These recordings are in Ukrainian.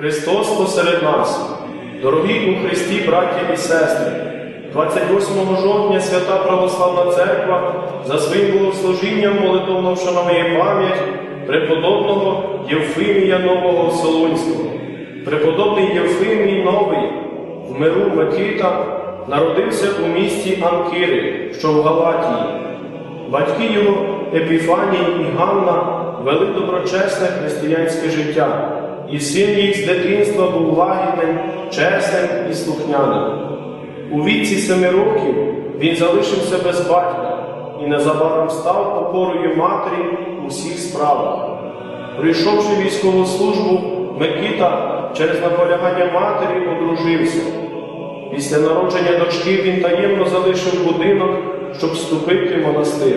Христос посеред нас, дорогі у Христі, браті і сестри, 28 жовтня Свята Православна Церква за своїм богослужінням молитовно вшановує пам'ять преподобного Євфимія Нового Солунського. Преподобний Євфимій Новий в миру Микита народився у місті Анкири, що в Галатії. Батьки його Епіфаній і Ганна вели доброчесне християнське життя, і син їх з дитинства був лагідним, чесним і слухняним. У віці семи років він залишився без батька і незабаром став опорою матері у всіх справах. Прийшовши військову службу, Микита через наполягання матері одружився. Після народження дочки він таємно залишив будинок, щоб вступити в монастир.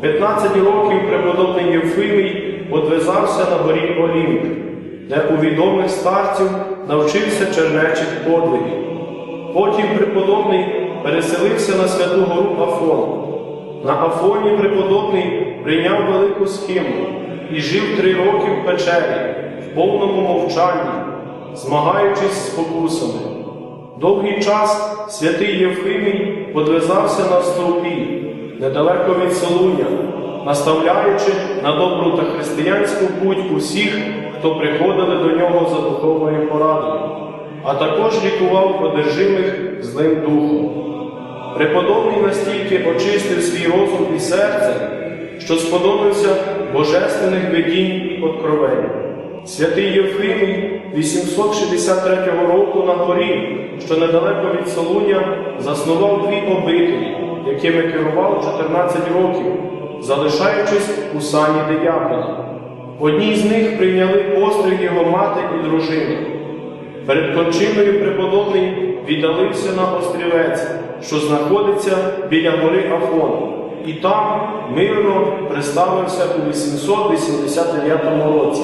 15 років преподобний Євфимій одвизався на горі Олімп, де у відомих старців навчився чернечих подвигів. Потім преподобний переселився на святу гору Афон. На Афоні преподобний прийняв велику схиму і жив три роки в печері, в повному мовчанні, змагаючись з спокусами. Довгий час святий Євфимій подвизався на стовпі, недалеко від Солуня, наставляючи на добру та християнську путь усіх, хто приходили до нього за духовною порадою, а також лікував одержимих злим духом. Преподобний настільки очистив свій розум і серце, що сподобався божественних видінь откровень. Святий Євфимій 863 року на горі, що недалеко від Солуня, заснував дві обителі, якими керував 14 років, залишаючись у сані диякона. В одній з них прийняли постриг його мати і дружина. Перед кончиною преподобний віддалився на острівець, що знаходиться біля гори Афон, і там мирно приставився у 889 році.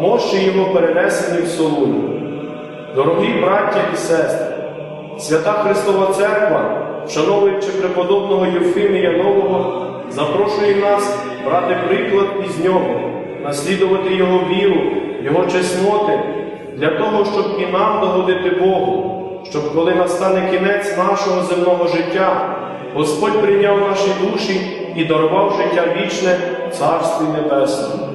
Мощі його перенесені в Солуню. Дорогі браття і сестри, свята Христова Церква, вшановуючи преподобного Євфимія Нового, запрошує нас брати приклад із нього, наслідувати його віру, його чесноти, для того, щоб і нам догодити Богу, щоб коли настане кінець нашого земного життя, Господь прийняв наші душі і дарував життя вічне Царстві Небесному.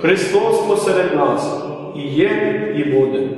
Христос посеред нас і є, і буде.